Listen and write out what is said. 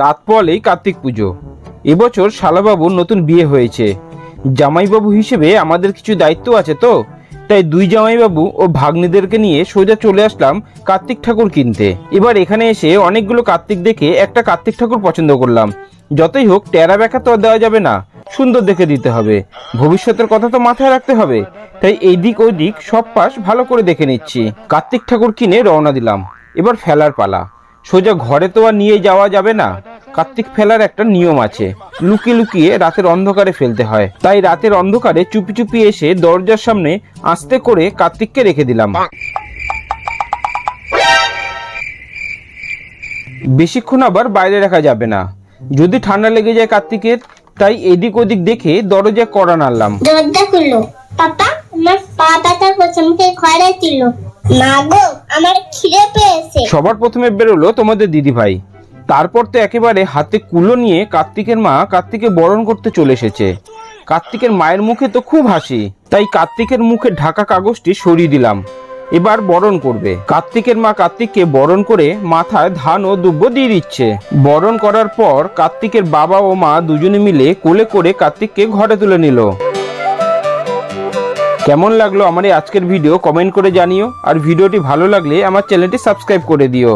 রাত কার্তিক পুজো। এবছর শালাবাবুর নতুন বিয়ে হয়েছে। জামাইবাবু হিসেবে আমাদের কিছু দায়িত্ব আছে তো? তাই দুই জামাইবাবু ও ভাগ্নিদেরকে নিয়ে সোজা চলে আসলাম কার্তিক ঠাকুর কিনতে। এবার এখানে এসে অনেকগুলো কার্তিক দেখে একটা কার্তিক ঠাকুর পছন্দ করলাম। যতই হোক, টেরা ব্যাখ্যা তো দেওয়া যাবে না। সুন্দর দেখে দিতে হবে। ভবিষ্যতের কথা তো মাথায় রাখতে হবে। তাই এই দিক ওই দিক সব পাশ ভালো করে দেখে নিচ্ছি। কার্তিক ঠাকুর কিনে রওনা দিলাম। এবার ফেলার পালা। সোজা ঘরে তো আর নিয়ে যাওয়া যাবে না। কার্তিক ফেলার একটা নিয়ম আছে। লুকিয়ে লুকিয়ে রাতের অন্ধকারে ফেলতে হয়। তাই রাতের অন্ধকারে চুপি চুপি এসে দরজার সামনে আস্তে করে কার্তিককে রেখে দিলাম। বেশিক্ষণ আবার বাইরে রাখা যাবে না। যদি ঠান্ডা লেগে যায় কার্তিকের তাই এদিক ওদিক দেখে দরজা কড়া নাড়লাম। দরজা খুললো। পাপা আমার পা ব্যথা করছে আমাকে তুললো মা গো আমার খিদে পেয়েছে। সবার প্রথমে বেরোলো তোমাদের দিদি ভাই তারপর তো একেবারে হাতে কুলো নিয়ে কার্তিকের মা কার্তিকে বরণ করতে চলে এসেছে। কার্তিকের মায়ের মুখে তো খুব হাসি, তাই কার্তিকের মুখে ঢাকা কাগজটি সরিয়ে দিলাম। এবার বরণ করবে। কার্তিকের মা কার্তিককে বরণ করে মাথায় ধান ও দুব্য দিয়ে দিচ্ছে। বরণ করার পর কার্তিকের বাবা ও মা দুজনে মিলে কোলে করে কার্তিককে ঘরে তুলে নিল। কেমন লাগল আমার এই আজকের ভিডিও কমেন্ট করে জানিও, আর ভিডিওটি ভালো লাগলে আমার চ্যানেলটি সাবস্ক্রাইব করে দিও।